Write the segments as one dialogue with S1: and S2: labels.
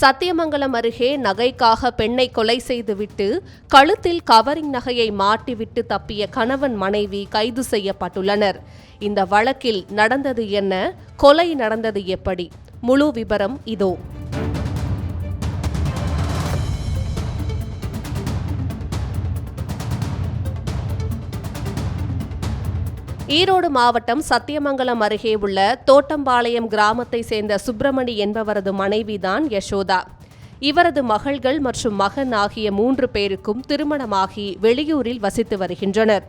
S1: சத்தியமங்கலம் அருகே நகைக்காக பெண்ணை கொலை செய்துவிட்டு கழுத்தில் கவரிங் நகையை மாட்டிவிட்டு தப்பிய கணவன் மனைவி கைது செய்யப்பட்டுள்ளனர். இந்த வழக்கில் நடந்தது என்ன? கொலை நடந்தது எப்படி? முழு விபரம் இதோ. ஈரோடு மாவட்டம் சத்தியமங்கலம் அருகே உள்ள தோட்டம்பாளையம் கிராமத்தை சேர்ந்த சுப்பிரமணி என்பவரது மனைவிதான் யசோதா. இவரது மகள்கள் மற்றும் மகன் ஆகிய மூன்று பேருக்கும் திருமணமாகி வெளியூரில் வசித்து வருகின்றனர்.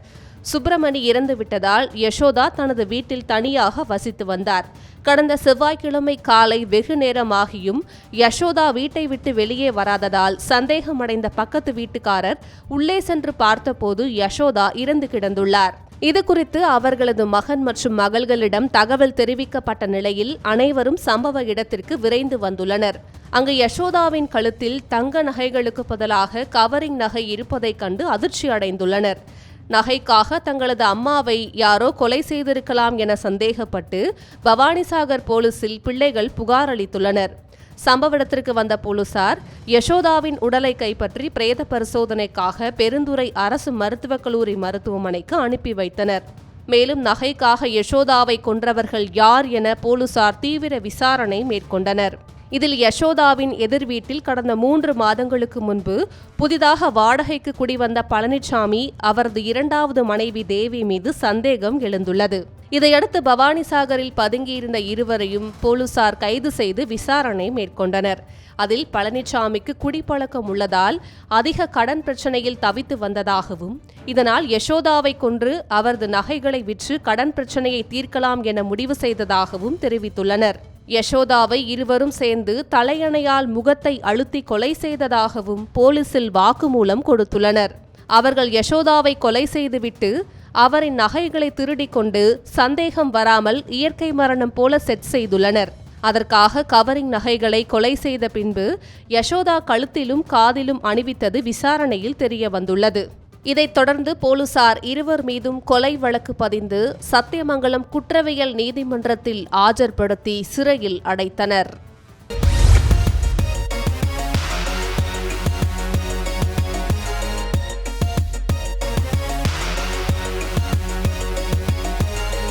S1: சுப்பிரமணி இறந்துவிட்டதால் யசோதா தனது வீட்டில் தனியாக வசித்து வந்தார். கடந்த செவ்வாய்க்கிழமை காலை வெகு நேரமாகியும் யசோதா வீட்டை விட்டு வெளியே வராததால் சந்தேகமடைந்த பக்கத்து வீட்டுக்காரர் உள்ளே சென்று பார்த்தபோது யசோதா இறந்து கிடந்துள்ளார். இது குறித்து அவர்களது மகன் மற்றும் மகள்களிடம் தகவல் தெரிவிக்கப்பட்ட நிலையில் அனைவரும் சம்பவ இடத்திற்கு விரைந்து வந்துள்ளனர். அங்கு யசோதாவின் கழுத்தில் தங்க நகைகளுக்கு பதிலாக கவரிங் நகை இருப்பதைக் கண்டு அதிர்ச்சி அடைந்துள்ளனர். நகைக்காக தங்களது அம்மாவை யாரோ கொலை செய்திருக்கலாம் என சந்தேகப்பட்டு பவானிசாகர் போலீசில் பிள்ளைகள் புகார் அளித்துள்ளனர். சம்பவ இடத்திற்கு வந்த போலீசார் யசோதாவின் உடலை கைப்பற்றி பிரேத பரிசோதனைக்காக பெருந்துறை அரசு மருத்துவக் கல்லூரி மருத்துவமனைக்கு அனுப்பி வைத்தனர். மேலும் நகைக்காக யசோதாவை கொன்றவர்கள் யார் என போலீசார் தீவிர விசாரணை மேற்கொண்டனர். இதில் யசோதாவின் எதிர் வீட்டில் கடந்த மூன்று மாதங்களுக்கு முன்பு புதிதாக வாடகைக்கு குடிவந்த பழனிசாமி அவரது இரண்டாவது மனைவி தேவி மீது சந்தேகம் எழுந்துள்ளது. இதையடுத்து பவானிசாகரில் பதுங்கியிருந்த இருவரையும் போலீசார் கைது செய்து விசாரணை மேற்கொண்டனர். அதில் பழனிசாமிக்கு குடிப்பழக்கம் உள்ளதால் அதிக கடன் பிரச்சனையில் தவித்து வந்ததாகவும் இதனால் யசோதாவை கொன்று அவரது நகைகளை விற்று கடன் பிரச்சனையை தீர்க்கலாம் என முடிவு செய்ததாகவும் தெரிவித்துள்ளனர். யசோதாவை இருவரும் சேர்ந்து தலையணையால் முகத்தை அழுத்தி கொலை செய்ததாகவும் போலீசில் வாக்குமூலம் கொடுத்துள்ளனர். அவர்கள் யசோதாவை கொலை செய்துவிட்டு அவரின் நகைகளை திருடிக் கொண்டு சந்தேகம் வராமல் இயற்கை மரணம் போல செட் செய்துள்ளனர். அதற்காக கவரிங் நகைகளை கொலை செய்த பின்பு யசோதா கழுத்திலும் காதிலும் அணிவித்தது விசாரணையில் தெரிய வந்துள்ளது இதைத் தொடர்ந்து போலீசார் இருவர் மீதும் கொலை வழக்கு பதிந்து சத்தியமங்கலம் குற்றவியல் நீதிமன்றத்தில் ஆஜர்படுத்தி சிறையில் அடைத்தனர்.